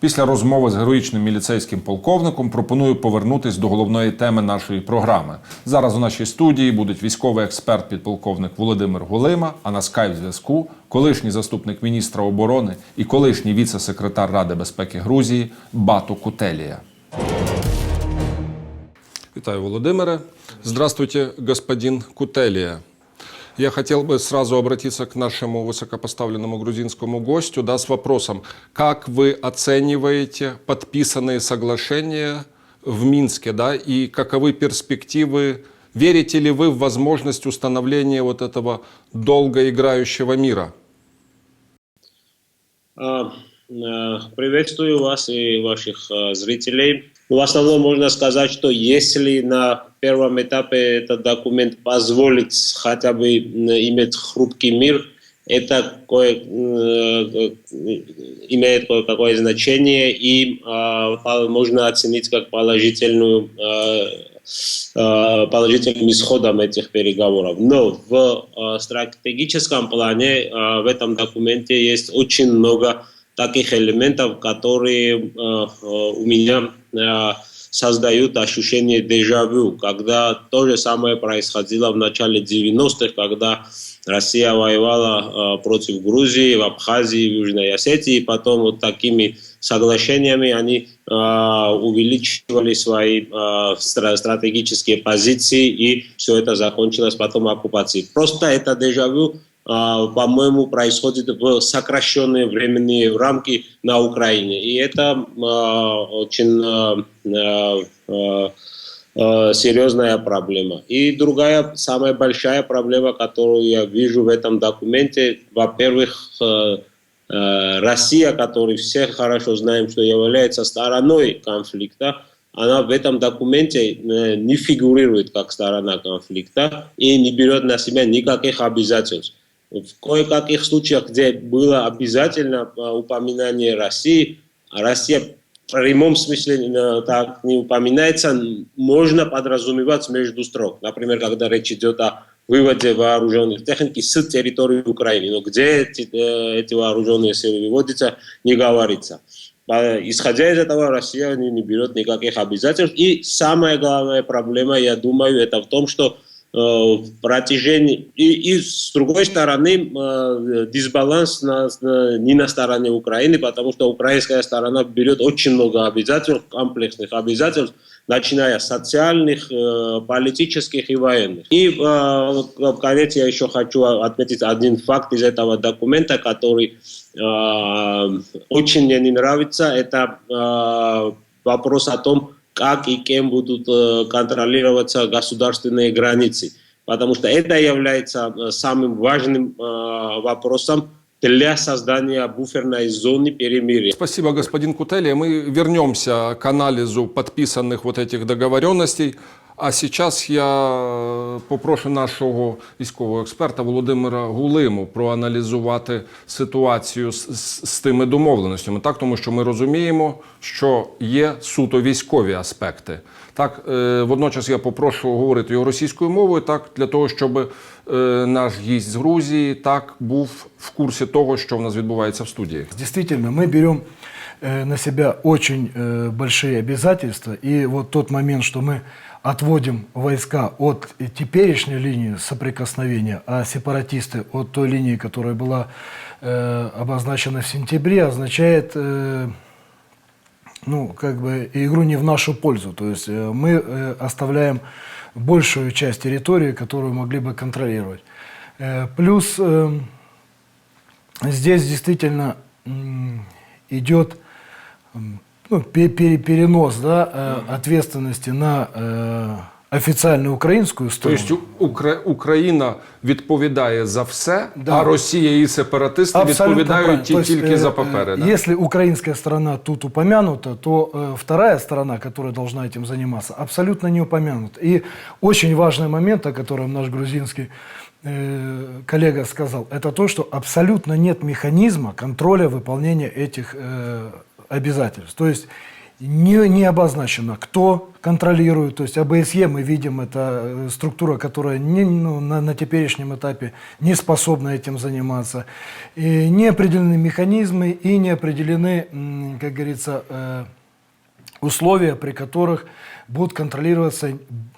Після розмови з героїчним міліцейським полковником пропоную повернутись до головної теми нашої програми. Зараз у нашій студії будуть військовий експерт підполковник Володимир Гулима, а на скайп зв'язку колишній заступник міністра оборони і колишній віце-секретар Ради безпеки Грузії Бату Кутелія. Витаю, Володимире. Здравствуйте, господин Кутелия. Я хотел бы сразу обратиться к нашему высокопоставленному грузинскому гостю да, с вопросом, как вы оцениваете подписанные соглашения в Минске, да, и каковы перспективы, верите ли вы в возможность установления вот этого долгоиграющего мира? А, э, Приветствую вас и ваших э, зрителей. Ну, В основном можно сказать, что если на первом этапе этот документ позволит хотя бы иметь хрупкий мир, это кое, э, имеет кое-какое значение и э, можно оценить как положительную э, э, положительным исходом этих переговоров. Но в э, стратегическом плане э, в этом документе есть очень много таких элементов, которые э, э, у меня э, создают ощущение дежавю, когда то же самое происходило в начале 90-х, когда Россия воевала против Грузии, в Абхазии, в Южной Осетии, и потом вот такими соглашениями они увеличивали свои стра- стратегические позиции, и все это закончилось потом оккупацией. Просто это дежавю, по-моему, происходит в сокращенные временные рамки на Украине. И это э, очень э, серьезная проблема. И другая, самая большая проблема, которую я вижу в этом документе, во-первых, э, э, Россия, которую все хорошо знаем, что является стороной конфликта, она в этом документе э, не фигурирует как сторона конфликта и не берет на себя никаких обязательств. В кое-каких случаях, где было обязательно э, упоминание России, а Россия в прямом смысле э, так не упоминается, можно подразумевать между строк. Например, когда речь идет о выводе вооруженных техники с территории Украины. Но где эти, э, эти вооруженные силы выводятся, не говорится. А, Исходя из этого, Россия не, не берет никаких обязательств. И самая главная проблема, я думаю, это в том, что в протяжении... И, и с другой стороны, э, дисбаланс на- на- не на стороне Украины, потому что украинская сторона берет очень много обязательств, комплексных обязательств, начиная с социальных, э, политических и военных. И э, в конец я еще хочу отметить один факт из этого документа, который э, очень мне не нравится. Это э, вопрос о том, как и кем будут э, контролироваться государственные границы. Потому что это является э, самым важным э, вопросом для создания буферной зоны перемирия. Спасибо, господин Кутелия. Мы вернемся к анализу подписанных вот этих договоренностей. А сейчас я попрошу нашого військового експерта Володимира Гулиму проаналізувати ситуацію з, з, з тими домовленостями. Так, тому що ми розуміємо, що є суто військові аспекти. Так, е, водночас я попрошу говорити його російською мовою, так для того, щоб е, наш гість з Грузії так був в курсі того, що в нас відбувається в студії. Действительно, мы берем э, на себя очень э, большие обязательства. И вот тот момент, что мы Отводим войска от э, теперешней линии соприкосновения, а сепаратисты от той линии, которая была э, обозначена в сентябре, означает э, ну, как бы игру не в нашу пользу. То есть э, мы э, оставляем большую часть территории, которую могли бы контролировать. Э, Плюс э, здесь действительно м, идет ну, пе- пере- перенос да, э, ответственности на э, официальную украинскую сторону. Тобто Укра- Україна відповідає за все, Да. а Росія і сепаратисти відповідають правильно. ті- То есть, тільки э, за э, папери. да? Если украинская сторона тут упомянута, то э, вторая сторона, которая должна этим заниматься, абсолютно не упомянута. И очень важный момент, о котором наш грузинский э, коллега сказал, это то, что абсолютно нет механизма контроля выполнения этих э, обязательств. То есть Не, не обозначено, кто контролирует. То есть АБСЕ мы видим, это э, структура, которая не, ну, на, на теперешнем этапе не способна этим заниматься. И не определены механизмы и не определены, как говорится, э, условия, при которых будут контролироваться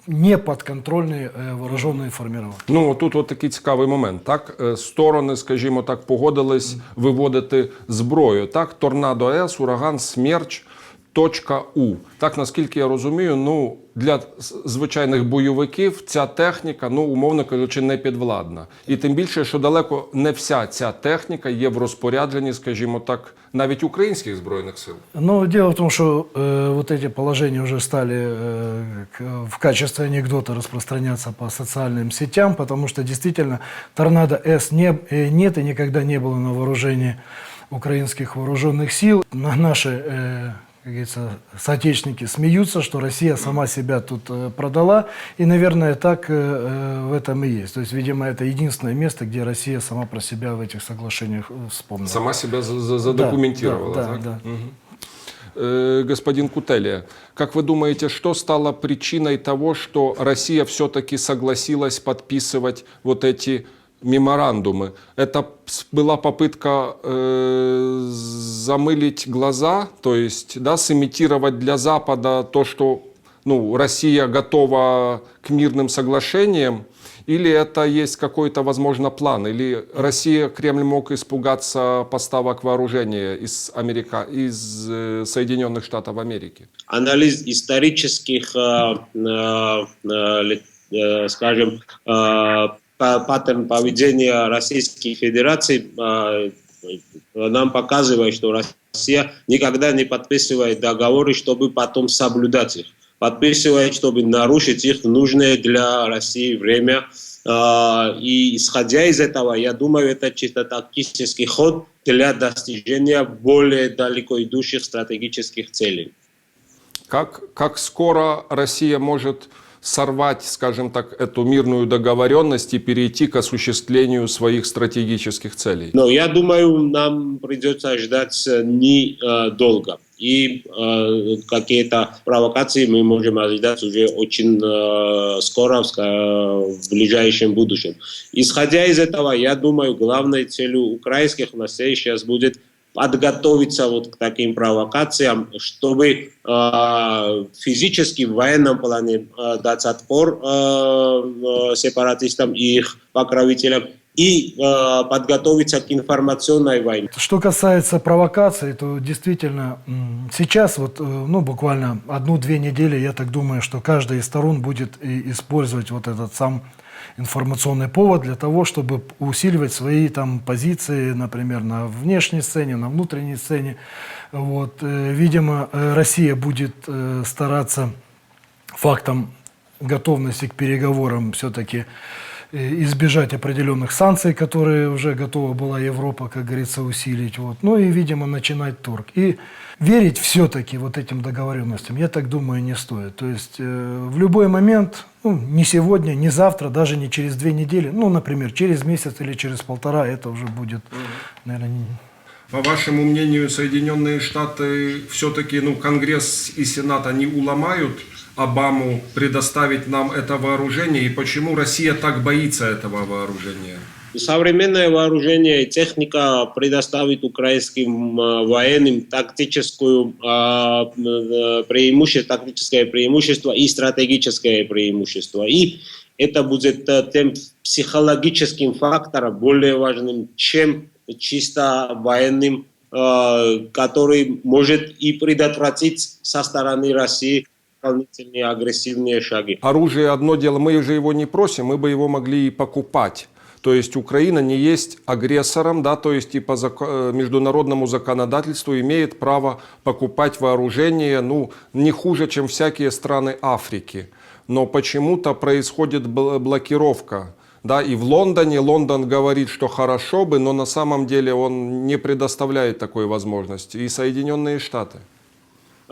неподконтрольные э, вооруженные формирования. Ну тут от такий цікавий момент. Так, Е, сторони, скажімо так, погодились виводити зброю. Так, торнадо С, ураган, смерч. Точка У. Так, наскільки я розумію, ну для з- звичайних бойовиків ця техніка, ну умовно кажучи, не підвладна. І тим більше, що далеко не вся ця техніка є в розпорядженні, скажімо так, навіть українських збройних сил. Но дело в том, что э, вот эти положения уже стали э, к- в качестве анекдота распространяться по социальным сетям, потому что действительно торнадо С не, э, нет и никогда не было на вооружении украинских вооруженных сил. На наши э, как говорится, соотечественники смеются, что Россия сама себя тут э, продала. И, наверное, так э, э, в этом и есть. То есть, видимо, это единственное место, где Россия сама про себя в этих соглашениях вспомнила. Сама себя за- за- задокументировала. Да, да, так? да. Э, господин Кутелия, как вы думаете, что стало причиной того, что Россия все-таки согласилась подписывать вот эти меморандумы? Это была попытка э, замылить глаза, то есть да, сымитировать для Запада то, что ну, Россия готова к мирным соглашениям, или это есть какой-то, возможно, план? Или Россия, Кремль мог испугаться поставок вооружения из, Америка, из э, Соединенных Штатов Америки? анализ исторических, э, э, э, э, скажем, э, паттерн поведения Российской Федерации э, нам показывает, что Россия никогда не подписывает договоры, чтобы потом соблюдать их. Подписывает, чтобы нарушить их в нужное для России время. Э, И исходя из этого, я думаю, это чисто тактический ход для достижения более далеко идущих стратегических целей. Как, как скоро Россия может сорвать, скажем так, эту мирную договоренность и перейти к осуществлению своих стратегических целей? Но я думаю, нам придется ждать э, недолго. И э, какие-то провокации мы можем ожидать уже очень э, скоро, в ближайшем будущем. Исходя из этого, я думаю, главной целью украинских властей сейчас будет подготовиться вот к таким провокациям, чтобы э, физически в военном плане э, дать отпор э, э, сепаратистам и их покровителям и э, подготовиться к информационной войне. Что касается провокаций, то действительно сейчас, вот, э, ну, буквально одну-две недели, я так думаю, что каждая из сторон будет использовать вот этот сам информационный повод для того, чтобы усиливать свои там позиции, например, на внешней сцене, на внутренней сцене. Вот, э, видимо, э, Россия будет э, стараться фактом готовности к переговорам все-таки избежать определенных санкций, которые уже готова была Европа, как говорится, усилить. Вот. Ну и, видимо, начинать торг. И верить все-таки вот этим договоренностям, я так думаю, не стоит. То есть э, в любой момент, ну, не сегодня, не завтра, даже не через две недели, ну, например, через месяц или через полтора, это уже будет, наверное, не- По вашему мнению, Соединенные Штаты все-таки, ну, Конгресс и Сенат, они уломают Обаму предоставить нам это вооружение? И почему Россия так боится этого вооружения? Современное вооружение и техника предоставит украинским э, военным тактическую э, преимущество, тактическое преимущество и стратегическое преимущество. И это будет э, тем психологическим фактором более важным, чем чисто военным, э, который может и предотвратить со стороны России дополнительные агрессивные шаги. Оружие одно дело, мы же его не просим, мы бы его могли и покупать. То есть Украина не есть агрессором, да, то есть и по зак- э, международному законодательству имеет право покупать вооружение, ну, не хуже, чем всякие страны Африки. Но почему-то происходит бл- блокировка. Да, и в Лондоне Лондон говорит, что хорошо бы, но на самом деле он не предоставляет такой возможности. И Соединенные Штаты.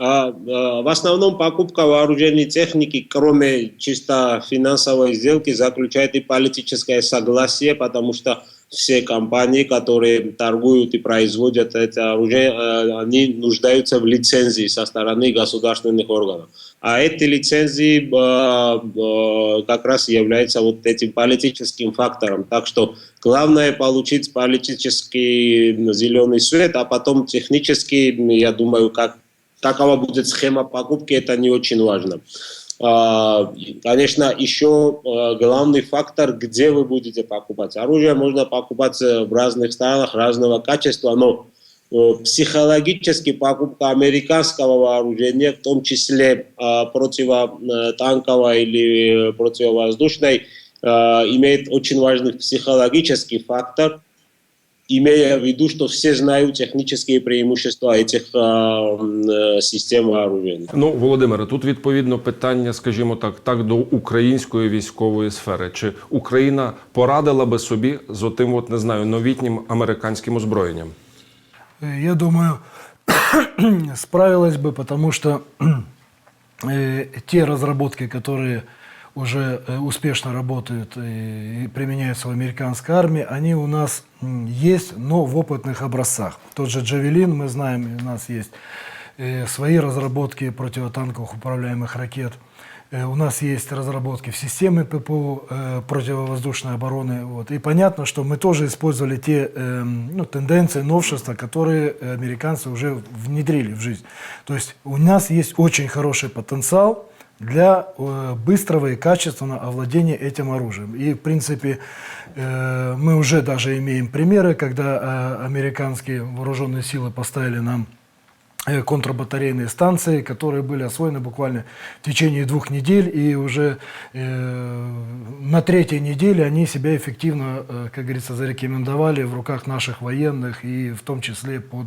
А, а, В основном покупка вооруженной техники, кроме чисто финансовой сделки, заключает и политическое согласие, потому что все компании, которые торгуют и производят это оружие, э, они нуждаются в лицензии со стороны государственных органов. А эти лицензии э, э, как раз являются вот этим политическим фактором. Так что главное получить политический зеленый свет, а потом технически, я думаю, как, какова будет схема покупки, это не очень важно. А, Конечно, еще э, главный фактор, где вы будете покупать. Оружие можно покупать э, в разных странах разного качества, но э, психологически покупка американского вооружения, в том числе э, противотанковой или противовоздушной, э, имеет очень важный психологический фактор, имея в виду, что все знают технические преимущества этих э, м, э, систем вооружения. Ну, Володимире, тут відповідно питання, скажімо так, так до української військової сфери. Чи Україна порадила би собі з отим, от не знаю, новітнім американським озброєнням? Э, Я думаю, справилась бы, потому что э, те разработки, которые уже э, успешно работают и, применяются в американской армии, они у нас есть, но в опытных образцах. Тот же Джавелин, мы знаем, у нас есть э, свои разработки противотанковых управляемых ракет. Э, У нас есть разработки в системе ППО противовоздушной обороны. Вот. И понятно, что мы тоже использовали те э, ну, тенденции, новшества, которые американцы уже внедрили в жизнь. То есть у нас есть очень хороший потенциал для э, быстрого и качественного овладения этим оружием. И, в принципе, э, мы уже даже имеем примеры, когда э, американские вооруженные силы поставили нам контрбатарейные станции, которые были освоены буквально в течение двух недель, и уже э, на третьей неделе они себя эффективно, э, как говорится, зарекомендовали в руках наших военных, и в том числе под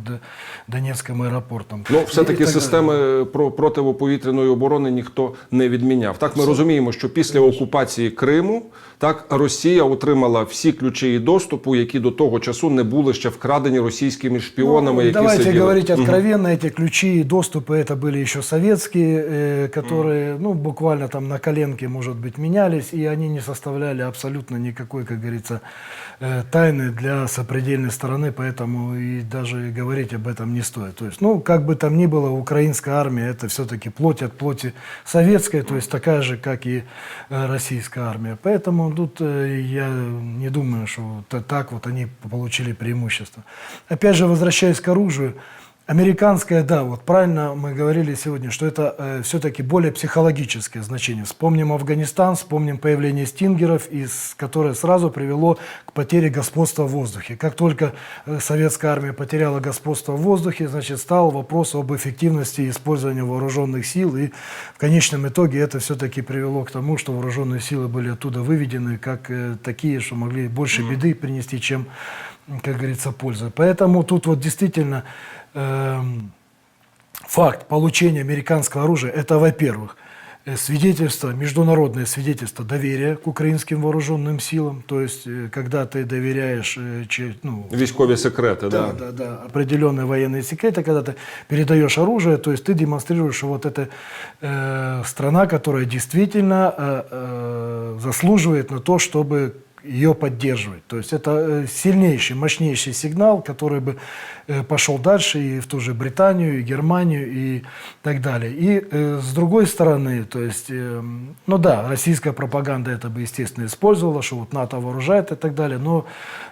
Донецким аэропортом. Ну, И все-таки так далее. системи про- противоповітряної оборони ніхто не відміняв. Так ми розуміємо, що після окупації Криму так Росія отримала всі ключі і доступу, які до того часу не були ще вкрадені російськими шпіонами, Ну, які давайте сиділи. говорить откровенно, эти ключи и доступы это были еще советские, э, которые, ну, буквально там на коленке, может быть, менялись, и они не составляли абсолютно никакой, как говорится, э, тайны для сопредельной стороны, поэтому и даже говорить об этом не стоит. То есть, ну, как бы там ни было, украинская армия это все-таки плоть от плоти советская, то есть такая же, как и э, российская армия. Поэтому тут я не думаю, что та- так вот они получили преимущество. Опять же, возвращаясь к оружию, Американская, да, вот правильно мы говорили сегодня, что это все-таки более психологическое значение. Вспомним Афганистан, вспомним появление стингеров, из, которое сразу привело к потере господства в воздухе. Как только э, советская армия потеряла господство в воздухе, значит, стал вопрос об эффективности использования вооруженных сил, и в конечном итоге это все-таки привело к тому, что вооруженные силы были оттуда выведены как э, такие, что могли больше беды принести, чем, как говорится, пользы. Поэтому тут вот действительно эм, факт получения американского оружия, это, во-первых, э, свидетельство, международное свидетельство доверия к украинским вооруженным силам. То есть, э, когда ты доверяешь э, ну, Військові секрети, да, да. да, да, определенные военные секреты, когда ты передаешь оружие, то есть ты демонстрируешь, что вот это э, страна, которая действительно э, э, заслуживает на то, чтобы ее поддерживать. То есть это э, сильнейший, мощнейший сигнал, который бы э, пошел дальше и в ту же Британию, и Германию, и так далее. И э, с другой стороны, то есть, ну да, российская пропаганда это бы, естественно, использовала, что вот НАТО вооружает и так далее, но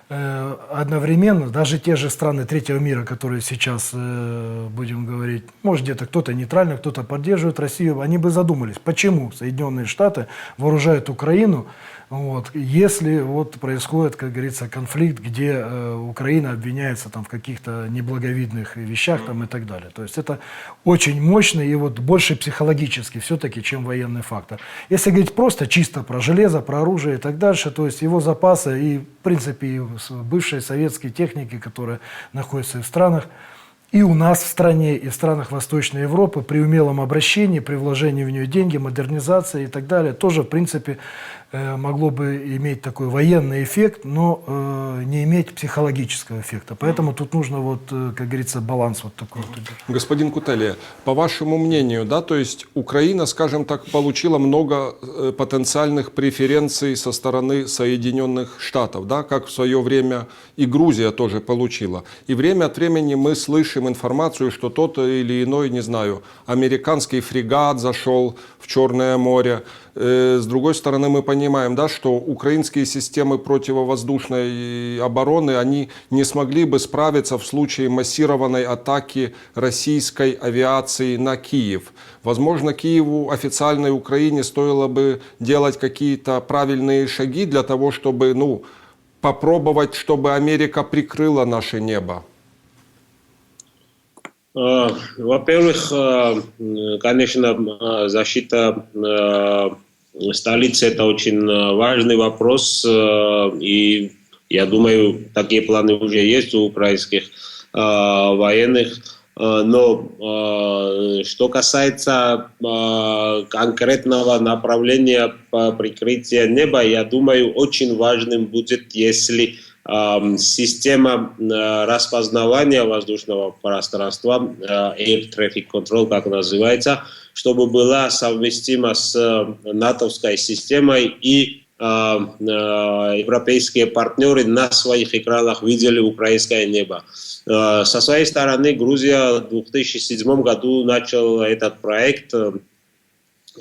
одновременно даже те же страны третьего мира, которые сейчас, будем говорить, может где-то кто-то нейтрально, кто-то поддерживает Россию, они бы задумались, почему Соединенные Штаты вооружают Украину, вот, если вот происходит, как говорится, конфликт, где э, Украина обвиняется там в каких-то неблаговидных вещах там и так далее. То есть это очень мощный и вот больше психологически все-таки, чем военный фактор. Если говорить просто чисто про железо, про оружие и так дальше, то есть его запасы и, в принципе, и с- бывшей советской техники, которая находится и в странах, и у нас в стране, и в странах Восточной Европы при умелом обращении, при вложении в нее деньги, модернизации и так далее, тоже, в принципе, могло бы иметь такой военный эффект, но э, не иметь психологического эффекта. Поэтому тут нужно, вот, э, как говорится, баланс вот такой. Господин Кутелия, по вашему мнению, да, то есть Украина, скажем так, получила много э, потенциальных преференций со стороны Соединенных Штатов, да, как в свое время и Грузия тоже получила. И время от времени мы слышим информацию, что тот или иной, не знаю, американский фрегат зашел в Черное море. Э, С другой стороны, мы понимаем, да, что украинские системы противовоздушной обороны, они не смогли бы справиться в случае массированной атаки российской авиации на Киев. Возможно, Киеву, официальной Украине, стоило бы делать какие-то правильные шаги для того, чтобы, ну, попробовать, чтобы Америка прикрыла наше небо. Э, Во-первых, э, конечно, э, защита столицы это очень важный вопрос, и я думаю, такие планы уже есть у украинских военных. Но что касается конкретного направления прикрытия неба, я думаю, очень важным будет, если система э, распознавания воздушного пространства, э, Air Traffic Control, как называется, чтобы была совместима с э, натовской системой и европейские партнеры на своих экранах видели украинское небо. Со своей стороны Грузия в 2007 году начал этот проект,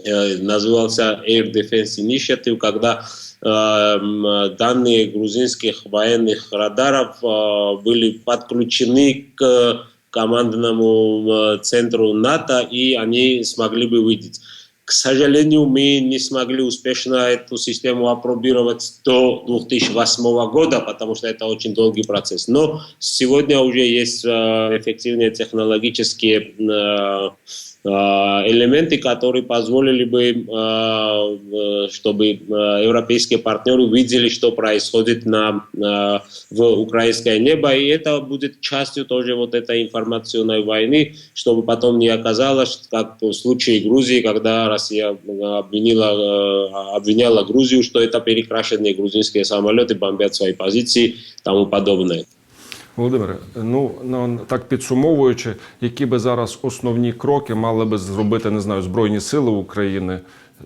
назывался Air Defense Initiative, когда данные грузинских военных радаров э, были подключены к командному э, центру НАТО, и они смогли бы видеть. К сожалению, мы не смогли успешно эту систему опробировать до 2008 года, потому что это очень долгий процесс. Но сегодня уже есть э, эффективные технологические элементы, которые позволили бы, э, э, чтобы э, европейские партнеры видели, что происходит на, э, в украинское небо, и это будет частью тоже вот этой информационной войны, чтобы потом не оказалось, как в случае Грузии, когда Россия э, обвинила, э, обвиняла Грузию, что это перекрашенные грузинские самолеты бомбят свои позиции и тому подобное. Володимире, ну, ну так підсумовуючи, які би зараз основні кроки мали би зробити, не знаю, Збройні Сили України,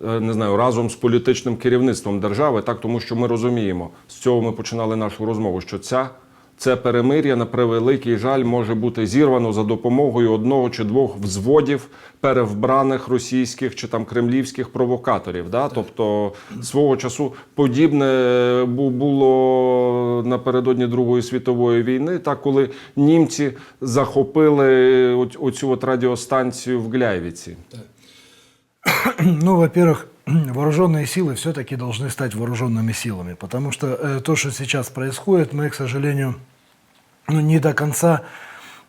е, не знаю, разом з політичним керівництвом держави, так тому що ми розуміємо, з цього ми починали нашу розмову, що ця. Це перемир'я на превеликий жаль може бути зірвано за допомогою одного чи двох взводів перевбраних російських чи там кремлівських провокаторів. Да? Тобто свого часу подібне було напередодні Другої світової війни, так коли німці захопили оць- оцю от радіостанцію в Гляйвіці. Ну, во-первых, вооруженные силы все-таки должны стать вооруженными силами, потому что э, то, что сейчас происходит, мы, к сожалению, ну, не до конца,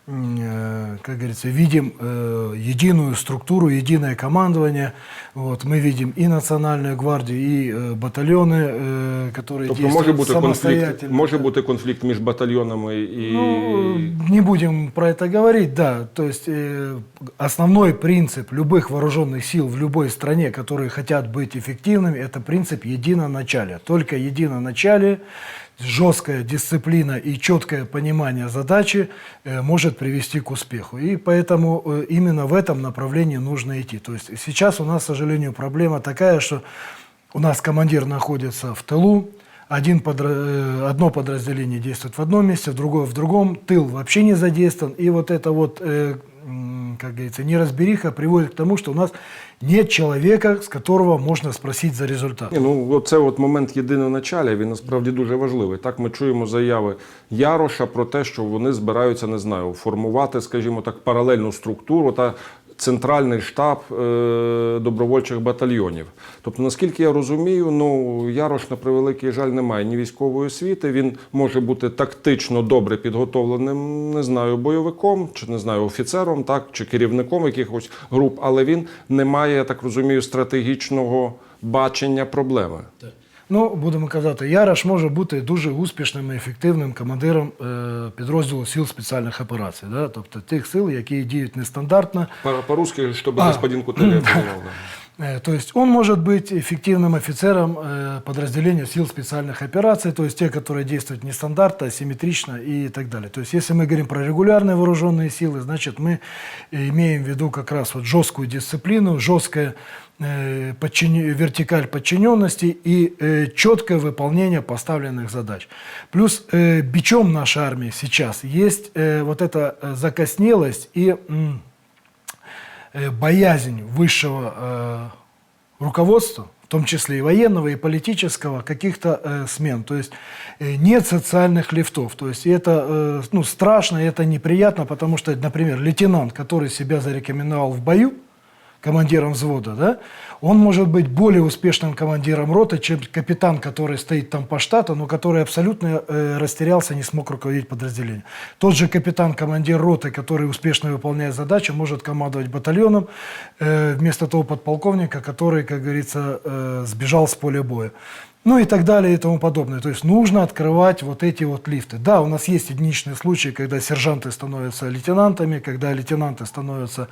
как говорится, видим э, единую структуру, единое командование. Вот, мы видим и Национальную гвардию, и э, батальоны, э, которые Тобто действуют може бути конфлікт, самостоятельно. може бути конфлікт між батальйонами і Ну, не будем про это говорить, да. То есть э, основной принцип любых вооруженных сил в любой стране, которые хотят быть эффективными, это принцип единоначалия. Только единоначалие, жесткая дисциплина и четкое понимание задачи э, может привести к успеху. И поэтому э, именно в этом направлении нужно идти. То есть сейчас у нас, к сожалению, проблема такая, что у нас командир находится в тылу, один подра- э, одно подразделение действует в одном месте, другое в другом, тыл вообще не задействован. И вот это вот, как говорится, неразбериха приводит к тому, что у нас нет человека, с которого можна спросити за результат. Ні, ну це от момент єдиного началя. він насправді дуже важливий. Так ми чуємо заяви Яроша про те, що вони збираються, не знаю, формувати, скажімо так, паралельну структуру та центральний штаб е, добровольчих батальйонів. Тобто, наскільки я розумію, ну Ярош на превеликий жаль не має ні військової освіти. Він може бути тактично добре підготовленим, не знаю, бойовиком чи не знаю, офіцером, так чи керівником якихось груп, але він не має, я так розумію, стратегічного бачення проблеми. Ну, будемо казати, Ярош може бути дуже успішним і ефективним командиром е, підрозділу сил спеціальних операцій, да? тобто тих сил, які діють нестандартно, По- По-русски, чтобы А, господин Кутелев понимал. да. Э, То есть он может быть эффективным офицером э, подразделения сил специальных операций, то есть те, которые действуют нестандартно, асимметрично и так далее. То есть если мы говорим про регулярные вооруженные силы, значит мы имеем в виду как раз вот жесткую дисциплину, жесткое э, подчини- вертикаль подчиненности и э, четкое выполнение поставленных задач. Плюс э, бичом нашей армии сейчас есть вот эта закоснелость и боязнь высшего э, руководства, в том числе и военного, и политического, каких-то смен. То есть нет социальных лифтов. То есть это ну, страшно, это неприятно, потому что, например, лейтенант, который себя зарекомендовал в бою, командиром взвода, да, он может быть более успешным командиром роты, чем капитан, который стоит там по штату, но который абсолютно э, растерялся, не смог руководить подразделением. Тот же капитан-командир роты, который успешно выполняет задачу, может командовать батальоном э, вместо того подполковника, который, как говорится, э, сбежал с поля боя. Ну и так далее и тому подобное. То есть нужно открывать вот эти вот лифты. Да, у нас есть единичные случаи, когда сержанты становятся лейтенантами, когда лейтенанты становятся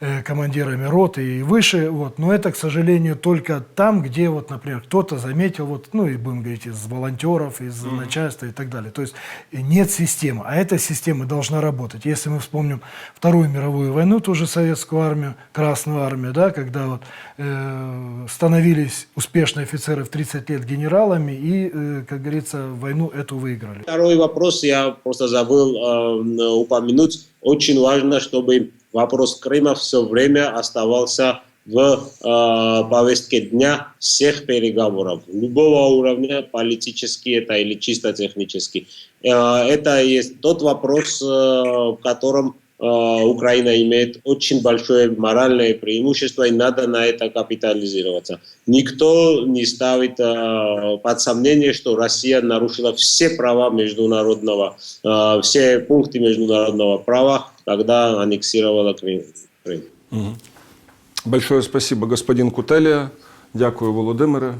э, командирами роты и выше. Вот. Но это, к сожалению, только там, где, вот, например, кто-то заметил, вот, ну и будем говорить, из волонтеров, из начальства и так далее. То есть нет системы. А эта система должна работать. Если мы вспомним Вторую мировую войну, ту же советскую армию, Красную армию, да, когда вот, э, становились успешные офицеры в 30 лет генералами и, э, как говорится, войну эту выиграли. Второй вопрос я просто забыл э, упомянуть. Очень важно, чтобы вопрос Крыма все время оставался в э, повестке дня всех переговоров, любого уровня, политически это или чисто технически. Э, это есть тот вопрос, э, в котором Украина имеет очень большое моральное преимущество, и надо на это капитализироваться. Никто не ставит э, под сомнение, что Россия нарушила все права международного, э, все пункты международного права, когда аннексировала Крым. Большое спасибо, господин Кутелія. Дякую, Володимире.